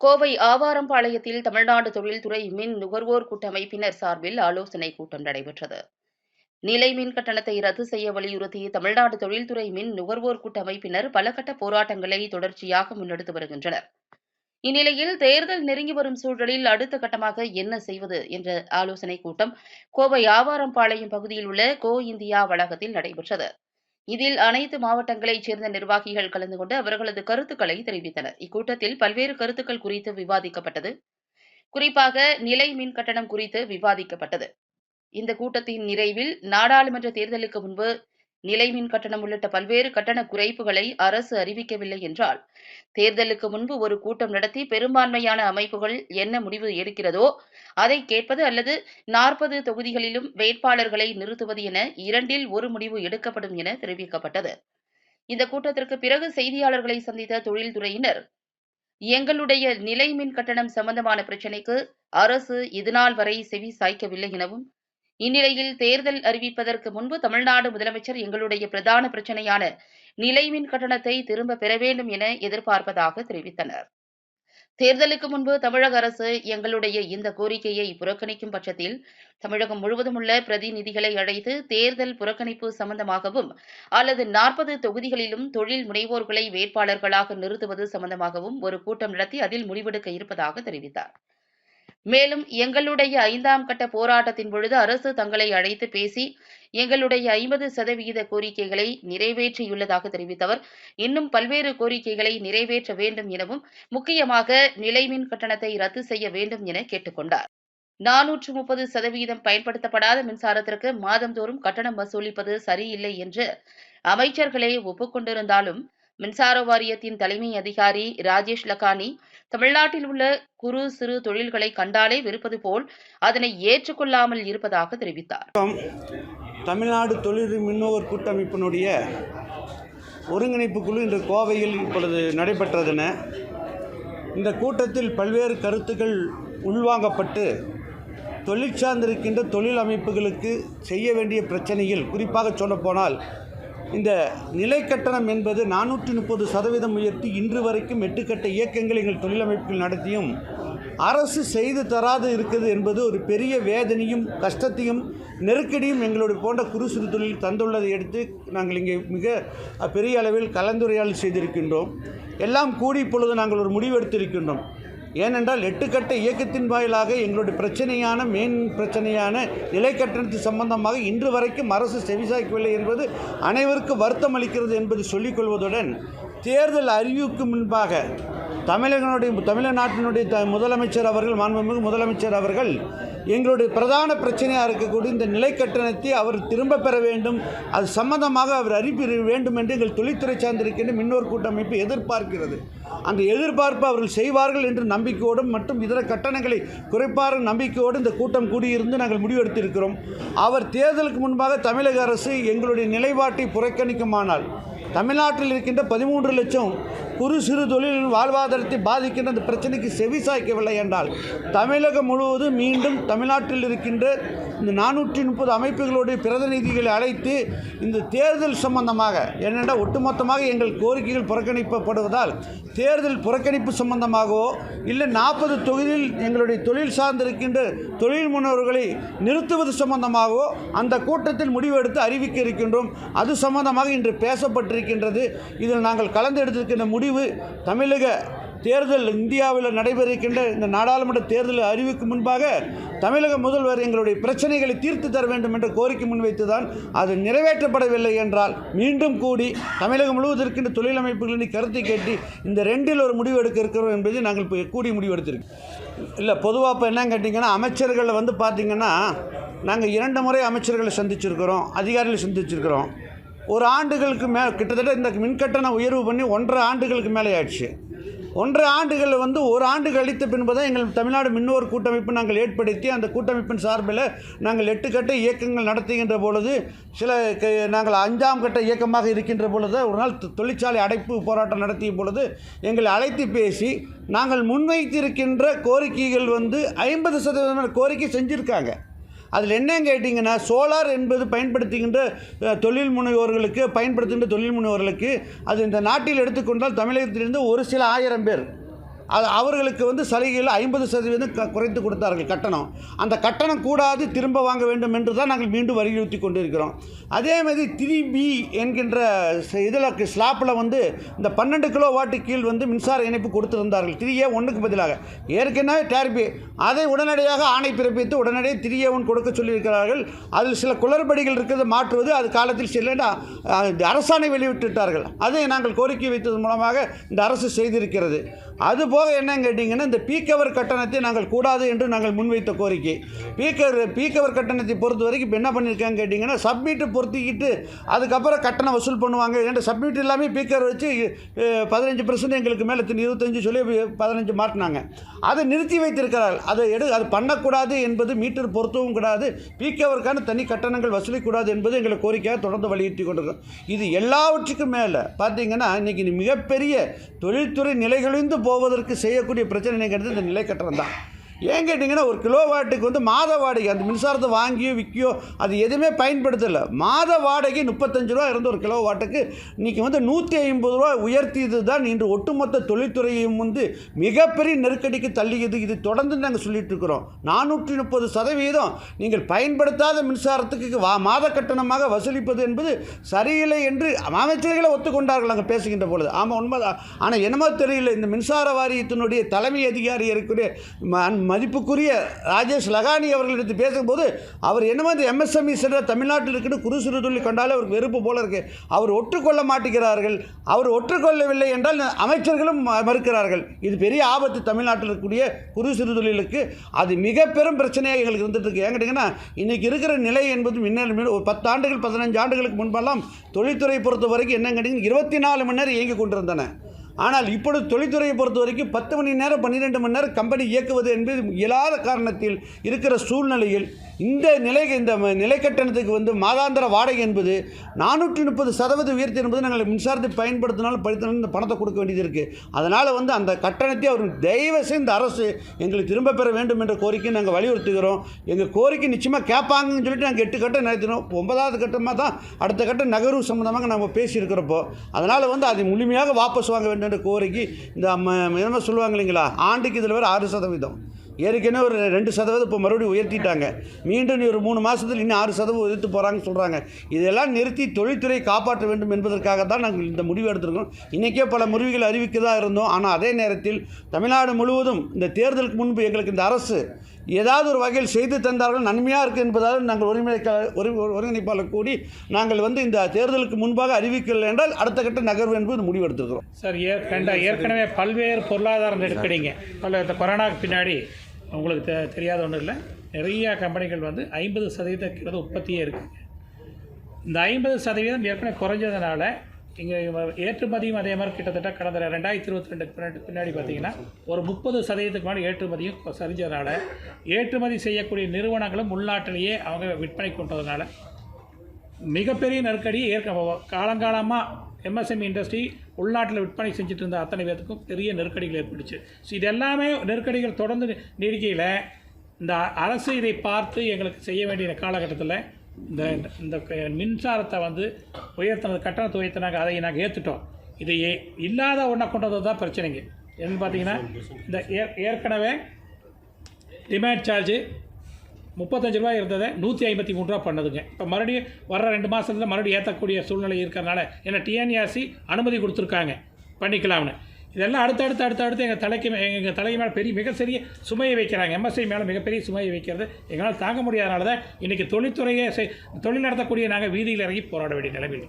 கோவை ஆவாரம்பாளையத்தில் தமிழ்நாடு தொழில்துறை மின் நுகர்வோர் கூட்டமைப்பினர் சார்பில் ஆலோசனைக் கூட்டம் நடைபெற்றது. நிலை மின் கட்டணத்தை ரத்து செய்ய வலியுறுத்தி தமிழ்நாடு தொழில்துறை மின் நுகர்வோர் கூட்டமைப்பினர் பலகட்ட போராட்டங்களை தொடர்ச்சியாக முன்னெடுத்து வருகின்றனர். இந்நிலையில் தேர்தல் நெருங்கி வரும் சூழலில் அடுத்த கட்டமாக என்ன செய்வது என்ற ஆலோசனைக் கூட்டம் கோவை ஆவாரம்பாளையம் பகுதியில் உள்ள கோ இந்தியா வளாகத்தில் நடைபெற்றது. இதில் அனைத்து மாவட்டங்களைச் சேர்ந்த நிர்வாகிகள் கலந்து கொண்டு அவர்களது கருத்துக்களை தெரிவித்தனர். இக்கூட்டத்தில் பல்வேறு கருத்துக்கள் குறித்து விவாதிக்கப்பட்டது. குறிப்பாக நிலை மின் கட்டணம் குறித்து விவாதிக்கப்பட்டது. இந்த கூட்டத்தின் நிறைவில் நாடாளுமன்ற தேர்தலுக்கு முன்பு நிலை மின் கட்டணம் உள்ளிட்ட பல்வேறு கட்டண குறைப்புகளை அரசு அறிவிக்கவில்லை என்றால் தேர்தலுக்கு முன்பு ஒரு கூட்டம் நடத்தி பெரும்பான்மையான அமைப்புகள் என்ன முடிவு எடுக்கிறதோ அதை கேட்பது அல்லது நாற்பது தொகுதிகளிலும் வேட்பாளர்களை நிறுத்துவது என இரண்டில் ஒரு முடிவு எடுக்கப்படும் என தெரிவிக்கப்பட்டது. இந்த கூட்டத்திற்கு பிறகு செய்தியாளர்களை சந்தித்த தொழில்துறையினர் எங்களுடைய நிலை மின் கட்டணம் சம்பந்தமான பிரச்சினைக்கு அரசு இதுநாள் வரை செவி சாய்க்கவில்லை எனவும் இந்நிலையில் தேர்தல் அறிவிப்பதற்கு முன்பு தமிழ்நாடு முதலமைச்சர் எங்களுடைய பிரதான பிரச்சனையான நிலைமின் கட்டணத்தை திரும்ப பெற வேண்டும் என எதிர்பார்ப்பதாக தெரிவித்தனர். தேர்தலுக்கு முன்பு தமிழக அரசு எங்களுடைய இந்த கோரிக்கையை புறக்கணிக்கும் பட்சத்தில் தமிழகம் முழுவதும் உள்ள பிரதிநிதிகளை அழைத்து தேர்தல் புறக்கணிப்பு சம்பந்தமாகவும் அல்லது நாற்பது தொகுதிகளிலும் தொழில் முனைவோர்களை வேட்பாளர்களாக நிறுத்துவது சம்பந்தமாகவும் ஒரு கூட்டம் நடத்தி அதில் முடிவெடுக்க இருப்பதாக தெரிவித்தார். மேலும் எங்களுடைய ஐந்தாம் கட்ட போராட்டத்தின் பொழுது அரசு தங்களை அழைத்து பேசி எங்களுடைய ஐம்பது சதவிகித கோரிக்கைகளை நிறைவேற்றியுள்ளதாக தெரிவித்தவர். இன்னும் பல்வேறு கோரிக்கைகளை நிறைவேற்ற வேண்டும் எனவும் முக்கியமாக நிலைமின் கட்டணத்தை ரத்து செய்ய வேண்டும் என கேட்டுக்கொண்டார். நானூற்று முப்பது சதவிகிதம் பயன்படுத்தப்படாத மின்சாரத்திற்கு மாதந்தோறும் கட்டணம் வசூலிப்பது சரியில்லை என்று அமைச்சர்களே ஒப்புக்கொண்டிருந்தாலும் மின்சார வாரியத்தின் தலைமை அதிகாரி ராஜேஷ் லக்கானி தமிழ்நாட்டில் உள்ள குறு சிறு தொழில்களை கண்டாலே வெறுப்பது போல் அதனை ஏற்றுக்கொள்ளாமல் இருப்பதாக தெரிவித்தார். தமிழ்நாடு தொழில் மின்னோர் கூட்டமைப்பினுடைய ஒருங்கிணைப்பு குழு இன்று கோவையில் இப்பொழுது நடைபெற்றதென இந்த கூட்டத்தில் பல்வேறு கருத்துக்கள் உள்வாங்கப்பட்டு தொழிற்சார்ந்திருக்கின்ற தொழில் அமைப்புகளுக்கு செய்ய வேண்டிய பிரச்சனையில் குறிப்பாக சொல்லப்போனால் இந்த நிலை கட்டணம் என்பது நானூற்றி முப்பது சதவீதம் உயர்த்தி இன்று வரைக்கும் எட்டுக்கட்ட இயக்கங்கள் எங்கள் தொழிலமைப்புகள் நடத்தியும் அரசு செய்து தராது இருக்குது என்பது ஒரு பெரிய வேதனையும் கஷ்டத்தையும் நெருக்கடியும் எங்களுடைய போன்ற குறு சிறு தொழில் தந்துள்ளதை எடுத்து நாங்கள் இங்கே மிக பெரிய அளவில் கலந்துரையாடல் செய்திருக்கின்றோம். எல்லாம் கூடி இப்பொழுது நாங்கள் ஒரு முடிவெடுத்திருக்கின்றோம் ஏனென்றால் எட்டுக்கட்ட இயக்கத்தின் வாயிலாக எங்களுடைய பிரச்சனையான மெயின் பிரச்சனையான நிலை கட்டணத்து சம்பந்தமாக இன்று வரைக்கும் அரசு செவிசாய்க்கவில்லை என்பது அனைவருக்கும் வருத்தம் அளிக்கிறது என்பது சொல்லிக்கொள்வதுடன் தேர்தல் அறிவிக்கு முன்பாக தமிழகனுடைய தமிழ்நாட்டினுடைய த முதலமைச்சர் அவர்கள் மாண்புமிகு முதலமைச்சர் அவர்கள் எங்களுடைய பிரதான பிரச்சனையாக இருக்கக்கூடிய இந்த நிலை கட்டணத்தை அவர் திரும்ப பெற வேண்டும். அது சம்பந்தமாக அவர் அறிவிக்க வேண்டும் என்று எங்கள் தொழில்துறை சார்ந்திருக்கின்ற மின்னோர் கூட்டமைப்பு எதிர்பார்க்கிறது. அந்த எதிர்பார்ப்பு அவர்கள் செய்வார்கள் என்று நம்பிக்கையோடும் மற்றும் இதர கட்டணங்களை குறைப்பார்கள் நம்பிக்கையோடு இந்த கூட்டம் கூடியிருந்து நாங்கள் முடிவெடுத்திருக்கிறோம். அவர் தேர்தலுக்கு முன்பாக தமிழக அரசு எங்களுடைய நிலைப்பாட்டை புறக்கணிக்குமானால் தமிழ்நாட்டில் இருக்கின்ற பதிமூன்று லட்சம் குறு சிறு தொழிலின் வாழ்வாதாரத்தை பாதிக்கின்ற அந்த பிரச்சனைக்கு செவி சாய்க்கவில்லை என்றால் தமிழகம் முழுவதும் மீண்டும் தமிழ்நாட்டில் இருக்கின்ற இந்த நானூற்றி முப்பது அமைப்புகளுடைய பிரதிநிதிகளை அழைத்து இந்த தேர்தல் சம்பந்தமாக என்னென்றால் ஒட்டுமொத்தமாக எங்கள் கோரிக்கைகள் புறக்கணிக்கப்படுவதால் தேர்தல் புறக்கணிப்பு சம்பந்தமாகவோ இல்லை நாற்பது தொகுதியில் எங்களுடைய தொழில் சார்ந்திருக்கின்ற தொழில் முன்னோர்களை நிறுத்துவது சம்பந்தமாகவோ அந்த கூட்டத்தில் முடிவெடுத்து அறிவிக்க இருக்கின்றோம். அது சம்பந்தமாக இன்று பேசப்பட்டிருக்கின்றது. இதில் நாங்கள் கலந்து எடுத்திருக்கின்ற முடிவு தமிழக தேர்தல் இந்தியாவில் நடைபெறுகின்ற இந்த நாடாளுமன்ற தேர்தல் அறிவிக்கு முன்பாக தமிழக முதல்வர் எங்களுடைய பிரச்சனைகளை தீர்த்து தர வேண்டும் என்ற கோரிக்கை முன்வைத்துதான் அது நிறைவேற்றப்படவில்லை என்றால் மீண்டும் கூடி தமிழகம் முழுவதும் இருக்கின்ற தொழிலமைப்புகளின் கருத்தை கேட்டு இந்த ரெண்டில் ஒரு முடிவு எடுக்க இருக்கிறோம் என்பதை நாங்கள் இப்போ கூடி முடிவு எடுத்திருக்கோம். இல்லை பொதுவாக இப்போ என்னன்னு கேட்டிங்கன்னா அமைச்சர்களை வந்து பார்த்திங்கன்னா நாங்கள் இரண்டு முறை அமைச்சர்களை சந்திச்சிருக்கிறோம் அதிகாரிகளை சந்திச்சிருக்கிறோம். ஒரு ஆண்டுகளுக்கு மே கிட்டத்தட்ட இந்த மின்கட்டண உயர்வு பண்ணி ஒன்றரை ஆண்டுகளுக்கு மேலே ஆயிடுச்சு. ஒன்றரை ஆண்டுகளில் வந்து ஒரு ஆண்டு கழித்த பின்பு தான் எங்கள் தமிழ்நாடு மின்னோர் கூட்டமைப்பு நாங்கள் ஏற்படுத்தி அந்த கூட்டமைப்பின் சார்பில் நாங்கள் எட்டு கட்ட இயக்கங்கள் நடத்துகின்ற பொழுது சில நாங்கள் அஞ்சாம் கட்ட இயக்கமாக இருக்கின்ற பொழுது ஒரு நாள் தொழிற்சாலை அடைப்பு போராட்டம் நடத்திய பொழுது எங்களை அழைத்து பேசி நாங்கள் முன்வைத்திருக்கின்ற கோரிக்கைகள் வந்து ஐம்பது சதவீதமான கோரிக்கை செஞ்சுருக்காங்க. அதில் என்னன்னு கேட்டிங்கன்னா சோலார் என்பது பயன்படுத்துகின்ற தொழில் முனைவோர்களுக்கு பயன்படுத்துகின்ற தொழில் முனைவோர்களுக்கு அது இந்த நாட்டில் எடுத்துக்கொண்டால் தமிழகத்திலிருந்து ஒரு சில ஆயிரம் பேர். அது அவர்களுக்கு வந்து சலுகையில் ஐம்பது சதவீதம் க- குறைத்து கொடுத்தார்கள் கட்டணம். அந்த கட்டணம் கூடாது திரும்ப வாங்க வேண்டும் என்று தான் நாங்கள் மீண்டும் வலியுறுத்தி கொண்டிருக்கிறோம். அதே மாதிரி த்ரீ பி என்கின்ற இதில் ஸ்லாப்பில் வந்து இந்த பன்னெண்டு கிலோ வாட்டு கீழ் வந்து மின்சார இணைப்பு கொடுத்திருந்தார்கள். த்ரீ ஏ ஒன்றுக்கு பதிலாக. ஏற்கனவே டேர்பி அதை உடனடியாக ஆணை பிறப்பித்து உடனடியாக த்ரீ ஏ ஒன் கொடுக்க சொல்லியிருக்கிறார்கள். அதில் சில குளறுபடிகள் இருக்கிறது மாற்றுவது அது காலத்தில் செல்லடா அரசாணை வெளியிட்டுட்டார்கள் அதை நாங்கள் கோரிக்கை வைத்தது மூலமாக இந்த அரசு செய்திருக்கிறது. அதுபோக என்னன்னு கேட்டிங்கன்னா இந்த பீக்கவர் கட்டணத்தை நாங்கள் கூடாது என்று நாங்கள் முன்வைத்த கோரிக்கை. பீக்கர் பீக்கவர் கட்டணத்தை பொறுத்த வரைக்கும் இப்போ என்ன பண்ணியிருக்காங்க கேட்டிங்கன்னா சப்மிட்டு பொருத்திக்கிட்டு அதுக்கப்புறம் கட்டணம் வசூல் பண்ணுவாங்க. ஏன்னா சப்மிட் எல்லாமே பீக்கர் வச்சு பதினஞ்சு பர்சன்ட் எங்களுக்கு மேலே இருபத்தஞ்சு சொல்லி பதினஞ்சு மாட்டினாங்க. அதை நிறுத்தி வைத்திருக்கிறார்கள். அதை எடு அது பண்ணக்கூடாது என்பது மீட்டர் பொருத்தவும் கூடாது. பீக்கவருக்கான தனி கட்டணங்கள் வசூலிக்கூடாது என்பது எங்களை கோரிக்கையாக தொடர்ந்து வலியுறுத்தி கொண்டிருக்கிறோம். இது எல்லாவற்றுக்கும் மேலே பார்த்தீங்கன்னா இன்றைக்கி மிகப்பெரிய தொழில்துறை நிலைகளிலிருந்து போவதற்கு செய்யக்கூடிய பிரச்சனை பிரச்சனைங்கிறது இந்த நிலை தான் ஏன் கேட்டிங்கன்னா ஒரு கிலோ வாட்டுக்கு வந்து மாத வாடகை அந்த மின்சாரத்தை வாங்கியோ விற்கியோ அது எதுவுமே பயன்படுத்தலை. மாத வாடகை முப்பத்தஞ்சு ரூபா இருந்த ஒரு கிலோ வாட்டுக்கு இன்றைக்கி வந்து நூற்றி ஐம்பது ரூபா உயர்த்தியது தான் இன்று ஒட்டுமொத்த தொழில்துறையையும் வந்து மிகப்பெரிய நெருக்கடிக்கு தள்ளியது. இது தொடர்ந்து நாங்கள் சொல்லிட்டு இருக்கிறோம். நானூற்றி முப்பது சதவீதம் நீங்கள் பயன்படுத்தாத மின்சாரத்துக்கு வா மாத கட்டணமாக வசூலிப்பது என்பது சரியில்லை என்று அமைச்சர்களை ஒத்துக்கொண்டார்கள் அங்கே பேசுகின்ற பொழுது. ஆமாம் உண்மைதான். ஆனால் என்னமோ தெரியல இந்த மின்சார வாரியத்தினுடைய தலைமை அதிகாரி இருக்கிற மதிப்புக்குரிய ராஜேஷ் லகானி அவர்களிடத்து பேசும்போது அவர் என்னமோ இந்த எம்எஸ்எம்இ சென்டர் தமிழ்நாட்டில் இருக்குன்னு குறு சிறு தொழில் கண்டாலே அவருக்கு வெறுப்பு போல இருக்கு. அவர் ஒற்றுக்கொள்ள மாட்டேங்கிறார்கள். அவர் ஒற்றுக்கொள்ளவில்லை என்றால் அமைச்சர்களும் ம- மறுக்கிறார்கள். இது பெரிய ஆபத்து தமிழ்நாட்டில் இருக்கக்கூடிய குறு சிறு தொழிலுக்கு அது மிக பெரும் பிரச்சனையாக எங்களுக்கு இருந்துட்டு இருக்கு ஏன் கேட்டிங்கன்னா இன்றைக்கி இருக்கிற நிலை என்பது முன்னேற ஒரு பத்து ஆண்டுகள் பதினஞ்சு ஆண்டுகளுக்கு முன்பெல்லாம் தொழில்துறை பொறுத்த வரைக்கும் என்ன கேட்டிங்கன்னா இருபத்தி நாலு மணி நேரம் இயங்கி கொண்டிருந்தன. ஆனால் இப்பொழுது தொழில்துறையை பொறுத்த வரைக்கும் பத்து மணி நேரம் பன்னிரெண்டு மணி நேரம் கம்பெனி இயக்குவது என்பது இயலாத காரணத்தில் இருக்கிற சூழ்நிலையில் இந்த நிலை இந்த ம- நிலை கட்டணத்துக்கு வந்து மாதாந்திர வாடகை என்பது நானூற்றி முப்பது சதவீத உயர்த்தி என்பது நாங்கள் மின்சாரத்தை பயன்படுத்தினாலும் படித்தாலும் இந்த பணத்தை கொடுக்க வேண்டியது இருக்குது அதனால் வந்து அந்த கட்டணத்தை அவர் தயவு செய்து இந்த அரசு எங்களுக்கு திரும்ப பெற வேண்டும் என்ற கோரிக்கை நாங்கள் வலியுறுத்துகிறோம். எங்கள் கோரிக்கை நிச்சயமாக கேட்பாங்கன்னு சொல்லிட்டு நாங்கள் எட்டு கட்டம் நடத்தினோம் ஒன்பதாவது கட்டமாக தான் அடுத்த கட்டம் நகர்வு சம்மந்தமாக நம்ம பேசியிருக்கிறப்போ. அதனால் வந்து அதை முழுமையாக வாபஸ் வாங்க வேண்டும் என்ற கோரிக்கை இந்த என்ன சொல்லுவாங்க இல்லைங்களா? ஆண்டுக்கு இதில் வர ஆறு சதவீதம். ஏற்கனவே ஒரு ரெண்டு சதவீதம் இப்போ மறுபடியும் உயர்த்திட்டாங்க. மீண்டும் ஒரு மூணு மாதத்தில் இன்னும் ஆறு சதவீதம் உயர்த்து போகிறாங்கன்னு சொல்கிறாங்க இதெல்லாம் நிறுத்தி தொழில்துறையை காப்பாற்ற வேண்டும் என்பதற்காக தான் நாங்கள் இந்த முடிவு எடுத்திருக்கோம் இன்றைக்கே பல முடிவுகள் அறிவிக்கதாக இருந்தோம். ஆனால் அதே நேரத்தில் தமிழ்நாடு முழுவதும் இந்த தேர்தலுக்கு முன்பு எங்களுக்கு இந்த அரசு ஏதாவது ஒரு வகையில் செய்து தந்தார்கள் நன்மையாக இருக்குது என்பதால் நாங்கள் ஒருங்கிணைக்க ஒரு ஒருங்கிணைப்பாளர் கூடி நாங்கள் வந்து இந்த தேர்தலுக்கு முன்பாக அறிவிக்கவில்லை என்றால் அடுத்த கட்ட நகர்வு என்பது முடிவு எடுத்திருக்கிறோம். சார் ஏற்கனவே பல்வேறு பொருளாதார நெருக்கடிங்க. பல கொரோனாவுக்கு கொரோனாக்கு பின்னாடி உங்களுக்கு தெ தெரியாத ஒன்றும் இல்லை. நிறைய கம்பெனிகள் வந்து ஐம்பது சதவீதம் உற்பத்தியே இருக்குது இந்த ஐம்பது சதவீதம் ஏற்கனவே குறைஞ்சதுனால இங்கே ஏற்றுமதியும் அதே மாதிரி கிட்டத்தட்ட கடந்த ரெண்டாயிரத்தி இருபத்தி ரெண்டுக்கு பின்னாடி பின்னாடி பார்த்தீங்கன்னா ஒரு முப்பது சதவீதத்துக்கு மேலே ஏற்றுமதியும் சரிஞ்சதுனால ஏற்றுமதி செய்யக்கூடிய நிறுவனங்களும் உள்நாட்டிலேயே அவங்க விற்பனை கொண்டதுனால மிகப்பெரிய நெருக்கடி ஏற்க காலங்காலமாக எம்எஸ்எம்இ இண்டஸ்ட்ரி உள்நாட்டில் விற்பனை செஞ்சுட்டு இருந்த அத்தனை பேர்த்துக்கும் பெரிய நெருக்கடிகள் ஏற்பட்டுச்சு. ஸோ இது எல்லாமே நெருக்கடிகள் தொடர்ந்து நீடிக்கையில் இந்த அரசு இதை பார்த்து எங்களுக்கு செய்ய வேண்டிய காலகட்டத்தில் இந்த இந்த க- மின்சாரத்தை வந்து உயர்த்தினது கட்டணத்தை உயர்த்தினாங்க அதை நாங்கள் ஏற்றுட்டோம் இதை இல்லாத ஒன்றை கொண்டு வந்தது தான் பிரச்சனைங்க. என்னென்னு பார்த்தீங்கன்னா இந்த ஏ- ஏற்கனவே டிமேண்ட் சார்ஜு முப்பத்தஞ்சு ரூபாய் இருந்ததை நூற்றி ஐம்பத்தி மூணு ரூபா பண்ணுதுங்க. இப்போ மறுபடியும் வர ரெண்டு மாதத்தில் மறுபடியும் ஏற்றக்கூடிய சூழ்நிலை இருக்கிறனால ஏன்னா டிஎன்ஆர்சி அனுமதி கொடுத்துருக்காங்க. பண்ணிக்கலாம்னு. இதெல்லாம் அடுத்தடுத்து அடுத்தடுத்து எங்கள் தலைக்கு மே- எங்கள் தலைக்கு மேலே பெரிய மிகப்பெரிய சுமையை வைக்கிறாங்க. எம்எஸ்ஐ மேலே மிகப்பெரிய சுமையை வைக்கிறது. எங்களால் தாங்க முடியாதனால தான் இன்றைக்கி தொழில்துறையை செய்- தொழில் நடத்தக்கூடிய நாங்கள் வீதியில் இறங்கி போராட வேண்டிய நிலைமையில்.